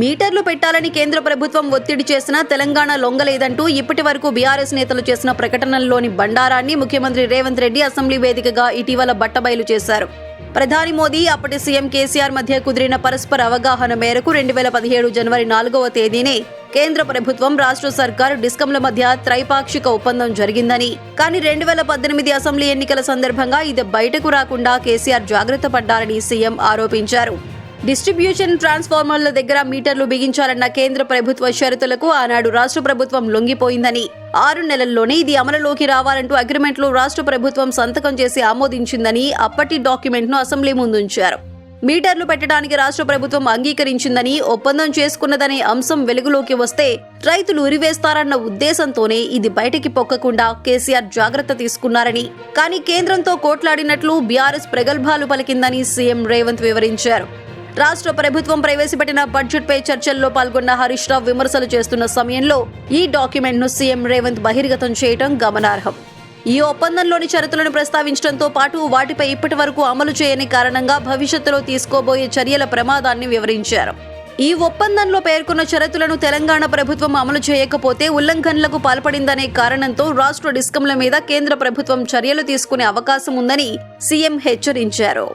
మీటర్లు పెట్టాలని కేంద్ర ప్రభుత్వం ఒత్తిడి చేసినా తెలంగాణ లొంగలేదంటూ ఇప్పటి వరకు బీఆర్ఎస్ నేతలు చేసిన ప్రకటనల్లోని బండారాన్ని ముఖ్యమంత్రి రేవంత్ రెడ్డి అసెంబ్లీ వేదికగా ఇటీవల బట్టబయలు చేశారు. ప్రధాని మోదీ అప్పటి సీఎం కేసీఆర్ మధ్య కుదిరిన పరస్పర అవగాహన మేరకు రెండు వేల పదిహేడు జనవరి నాలుగవ తేదీనే కేంద్ర ప్రభుత్వం రాష్ట్ర సర్కార్ డిస్కంల మధ్య త్రైపాక్షిక ఒప్పందం జరిగిందని. కానీ రెండు వేల పద్దెనిమిది అసెంబ్లీ ఎన్నికల సందర్భంగా ఇది బయటకు రాకుండా కేసీఆర్ జాగ్రత్త పడ్డారని సీఎం ఆరోపించారు. డిస్ట్రిబ్యూషన్ ట్రాన్స్ఫార్మర్ల దగ్గర మీటర్లు బిగించాలన్న కేంద్ర ప్రభుత్వ షరతులకు ఆనాడు రాష్ట్ర ప్రభుత్వం లొంగిపోయిందని. ఆరు నెలల్లోనే ఇది అమలులోకి రావాలంటూ అగ్రిమెంట్లో రాష్ట్ర ప్రభుత్వం సంతకం చేసి ఆమోదించిందని అప్పటి డాక్యుమెంట్ను అసెంబ్లీ ముందుంచారు. మీటర్లు పెట్టడానికి రాష్ట్ర ప్రభుత్వం అంగీకరించిందని ఒప్పందం చేసుకున్నదనే అంశం వెలుగులోకి వస్తే రైతులు ఉరివేస్తారన్న ఉద్దేశంతోనే ఇది బయటికి పొక్కకుండా కేసీఆర్ జాగ్రత్త తీసుకున్నారని. కానీ కేంద్రంతో కోట్లాడినట్లు బీఆర్ఎస్ ప్రగల్భాలు పలికిందని సీఎం రేవంత్ వివరించారు. రాష్ట్ర ప్రభుత్వం ప్రవేశపెట్టిన బడ్జెట్ పై చర్చల్లో పాల్గొన్న హరీష్ రావు విమర్శలు చేస్తున్న సమయంలో ఈ డాక్యుమెంట్ను సీఎం రేవంత్ బహిర్గతం చేయడం గమనార్హం. ఈ ఒప్పందంలోని షరతులను ప్రస్తావించడంతో పాటు వాటిపై ఇప్పటి వరకు అమలు చేయని కారణంగా భవిష్యత్తులో తీసుకోబోయే చర్యల ప్రమాదాన్ని వివరించారు. ఈ ఒప్పందంలో పేర్కొన్న షరతులను తెలంగాణ ప్రభుత్వం అమలు చేయకపోతే ఉల్లంఘనలకు పాల్పడిందనే కారణంతో రాష్ట్ర డిస్కంల మీద కేంద్ర ప్రభుత్వం చర్యలు తీసుకునే అవకాశం ఉందని సీఎం హెచ్చరించారు.